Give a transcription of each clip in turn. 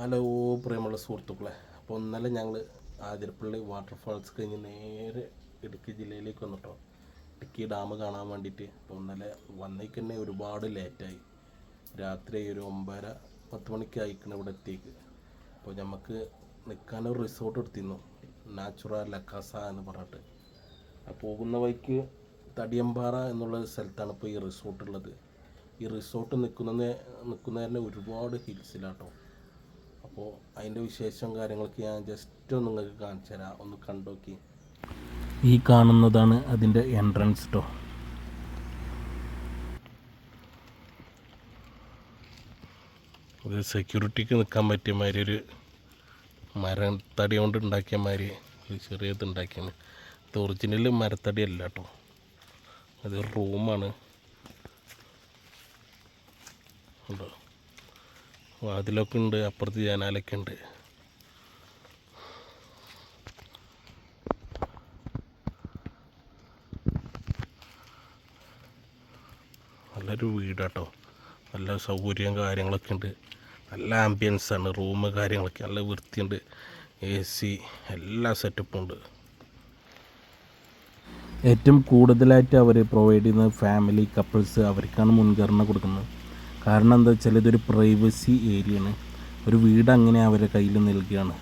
Hello പ്രിയമുള്ള സുഹൃത്തുക്കളെ. അപ്പോൾ ഇന്നലെ ഞങ്ങൾ ആതിരപ്പള്ളി വാട്ടർഫാൾസ് കഴിഞ്ഞ് നേരെ ഇടുക്കി ജില്ലയിലേക്ക് വന്നിട്ടോ. ഇടുക്കി ഡാം കാണാൻ വേണ്ടിയിട്ട്. അപ്പോൾ ഇന്നലെ വന്നേക്ക് തന്നെ ഒരുപാട് ലേറ്റായി. രാത്രി ഒരു ഒമ്പതര പത്ത് മണിക്ക് അയക്കണം ഇവിടെ എത്തിയേക്ക്. അപ്പോൾ നമുക്ക് നിൽക്കാനൊരു റിസോർട്ട് എടുത്തിരുന്നു. നാച്ചുറ ലക്കാസ എന്ന് പറഞ്ഞിട്ട്. ആ പോകുന്ന വഴിക്ക് തടിയമ്പാറ എന്നുള്ള സ്ഥലത്താണ് ഇപ്പോൾ ഈ റിസോർട്ട് ഉള്ളത്. ഈ റിസോർട്ട് നിൽക്കുന്ന നിൽക്കുന്നതിന് ഒരുപാട് ഹിൽസിലാട്ടോ. അപ്പോൾ അതിന്റെ വിശേഷം കാര്യങ്ങളൊക്കെ ഞാൻ ജസ്റ്റ് ഒന്ന് നിങ്ങൾക്ക് കാണിച്ചു തരാം. ഒന്ന് കണ്ടോക്കി. ഈ കാണുന്നതാണ് അതിന്റെ എൻട്രൻസ് കേട്ടോ ഒരു സെക്യൂരിറ്റിക്ക് നിൽക്കാൻ പറ്റിയ മാതിരി ഒരു മരം തടി കൊണ്ട് ഉണ്ടാക്കിയ മാതിരി ഒരു ചെറിയത് ഉണ്ടാക്കിയാണ്. ഇത് ഒറിജിനൽ മരത്തടി അല്ല കേട്ടോ അത് റൂമാണ് ഉണ്ടോ? വാതിലൊക്കെ ഉണ്ട് അപ്പുറത്ത് ജനാലൊക്കെ ഉണ്ട്. നല്ലൊരു വീടാട്ടോ. നല്ല സൗകര്യം കാര്യങ്ങളൊക്കെ ഉണ്ട്. നല്ല ആംബിയൻസ് ആണ് റൂം കാര്യങ്ങളൊക്കെ നല്ല വൃത്തിയുണ്ട്. എ സി എല്ലാ സെറ്റപ്പും ഉണ്ട്. ഏറ്റവും കൂടുതലായിട്ട് അവർ പ്രൊവൈഡ് ചെയ്യുന്നത് ഫാമിലി കപ്പിൾസ് അവർക്കാണ് മുൻഗണന കൊടുക്കുന്നത്. കാരണം എന്താ വെച്ചാൽ ഇതൊരു പ്രൈവസി ഏരിയ ആണ് ഒരു വീട് അങ്ങനെ അവരെ കയ്യിൽ നൽകുകയാണ്.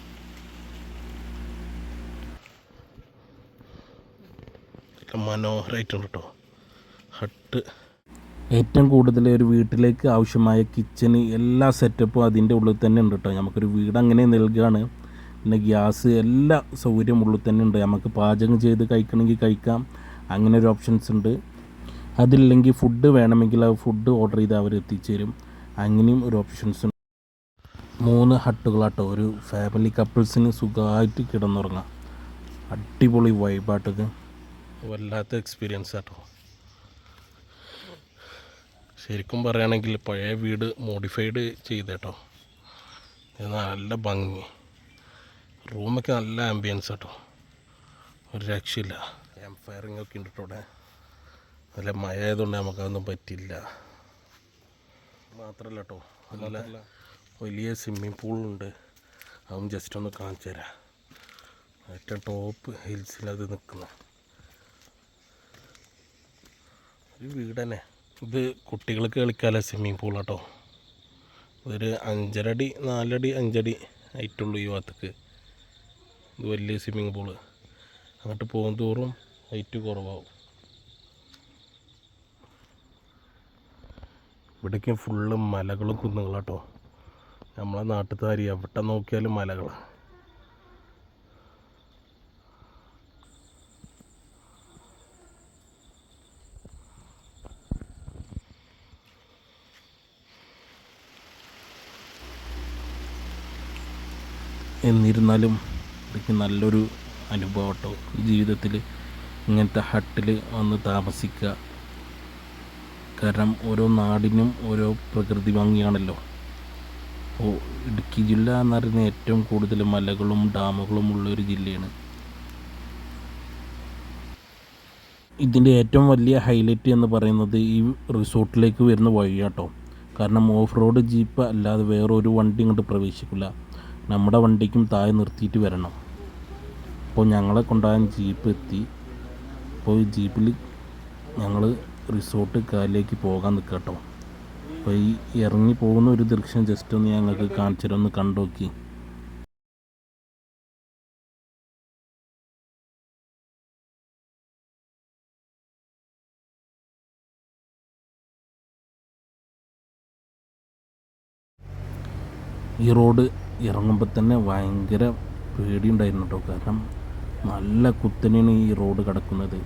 മനോഹരമായിട്ടുണ്ട് കേട്ടോ. ഹട്ട്. ഏറ്റവും കൂടുതൽ ഒരു വീട്ടിലേക്ക് ആവശ്യമായ കിച്ചന് എല്ലാ സെറ്റപ്പും അതിന്റെ ഉള്ളിൽ തന്നെ ഉണ്ട് കേട്ടോ. നമുക്കൊരു വീട് അങ്ങനെ നൽകുകയാണ്. പിന്നെ ഗ്യാസ് എല്ലാ സൗകര്യവും ഉള്ളിൽ തന്നെ ഉണ്ട്. നമുക്ക് പാചകം ചെയ്ത് കഴിക്കണമെങ്കിൽ കഴിക്കാം. അങ്ങനെ ഒരു ഓപ്ഷൻസ് ഉണ്ട്. അതില്ലെങ്കിൽ ഫുഡ് വേണമെങ്കിൽ ആ ഫുഡ് ഓർഡർ ചെയ്ത് അവർ എത്തിച്ചു തരും അങ്ങനെയും ഒരു ഓപ്ഷൻസ് ഉണ്ട്. മൂന്ന് ഹട്ടുകളാട്ടോ. ഒരു ഫാമിലി കപ്പിൾസിന് സുഖമായിട്ട് കിടന്നുറങ്ങാം. അടിപൊളി വൈബാട്ടത് വല്ലാത്ത എക്സ്പീരിയൻസ് ആട്ടോ. ശരിക്കും പറയുകയാണെങ്കിൽ പഴയ വീട് മോഡിഫൈഡ് ചെയ്തേട്ടോ. നല്ല ഭംഗി. റൂമൊക്കെ നല്ല ആംബിയൻസ് ആട്ടോ. ഒരു രക്ഷയില്ല. ക്യാമ്പ് ഫയറിംഗ് ഒക്കെ ഉണ്ട് കേട്ടോ നല്ല മഴ ആയതുകൊണ്ട് നമുക്കതൊന്നും പറ്റില്ല. മാത്രമല്ല കേട്ടോ നല്ല വലിയ സ്വിമ്മിങ് പൂളുണ്ട് അതും ജസ്റ്റ് ഒന്ന് കാണിച്ചു തരാം. ഏറ്റവും ടോപ്പ് ഹിൽസിലത് നിൽക്കുന്ന. ഒരു വീട് തന്നെ. ഇത് കുട്ടികൾക്ക് കളിക്കാനുള്ള സ്വിമ്മിങ് പൂൾ കേട്ടോ ഇതൊരു അഞ്ചരടി നാലടി അഞ്ചടി ആയിട്ടുള്ളൂ ഈ ഭാഗത്തേക്ക്. ഇത് വലിയ സ്വിമ്മിങ് പൂൾ അങ്ങോട്ട് പോകും തോറും ഹൈറ്റ് കുറവാകും ഇവിടേക്ക് ഫുള്ള് മലകളും കുന്നുകളാട്ടോ നമ്മളെ നാട്ടുകാരി എവിടെ നോക്കിയാലും മലകളാണ് എന്നിരുന്നാലും ഇതൊക്കെ നല്ലൊരു അനുഭവം കേട്ടോ ജീവിതത്തിൽ ഇങ്ങനത്തെ ഹട്ടിൽ വന്ന് താമസിക്കുക കാരണം ഓരോ നാടിനും ഓരോ പ്രകൃതി ഭംഗിയാണല്ലോ. അപ്പോൾ ഇടുക്കി ജില്ല എന്ന് പറയുന്നത് ഏറ്റവും കൂടുതൽ മലകളും ഡാമുകളും ഉള്ള ഒരു ജില്ലയാണ്. ഇതിന്റെ ഏറ്റവും വലിയ ഹൈലൈറ്റ് എന്ന് പറയുന്നത് ഈ റിസോർട്ടിലേക്ക് വരുന്ന വഴിയാട്ടോ. കാരണം ഓഫ് റോഡ് ജീപ്പ് അല്ലാതെ വേറൊരു വണ്ടി ഇങ്ങോട്ട് പ്രവേശിക്കില്ല. നമ്മുടെ വണ്ടിക്കും താഴെ നിർത്തിയിട്ട് വരണം. അപ്പോൾ ഞങ്ങളെ കൊണ്ടുപോകാൻ ജീപ്പ് എത്തി. അപ്പോൾ ഈ ജീപ്പിൽ ഞങ്ങൾ റിസോർട്ട് കാലിലേക്ക് പോകാൻ നിൽക്കുക കേട്ടോ അപ്പോൾ ഈ ഇറങ്ങി പോകുന്ന ഒരു ദൃശ്യം ജസ്റ്റ് ഒന്ന് ഞങ്ങൾക്ക് കാണിച്ചു കണ്ടോക്കി ഈ റോഡ് ഇറങ്ങുമ്പോൾ തന്നെ ഭയങ്കര പേടിയുണ്ടായിരുന്നു കേട്ടോ കാരണം നല്ല കുത്തനെയാണ് ഈ റോഡ് കിടക്കുന്നത്.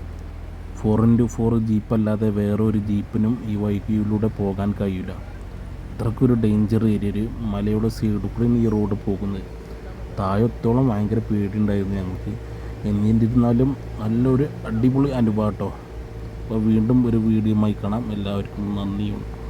ഫോർ ഇന്റു ഫോർ ജീപ്പ് അല്ലാതെ വേറെ ഒരു ജീപ്പിനും ഈ വഴിയിലൂടെ പോകാൻ കഴിയില്ല. അത്രക്കൊരു ഡേഞ്ചർ ഏരിയ ഒരു മലയുടെ സൈഡിൽ കൂടെ ഈ റോഡ് പോകുന്നത്. താഴത്തോളം ഭയങ്കര പേടിയുണ്ടായിരുന്നു ഞങ്ങൾക്ക്. എന്നിരുന്നാലും നല്ലൊരു അടിപൊളി അനുഭവം കേട്ടോ അപ്പോൾ വീണ്ടും ഒരു വീഡിയോയുമായി കാണാം. എല്ലാവർക്കും നന്ദിയുണ്ട്.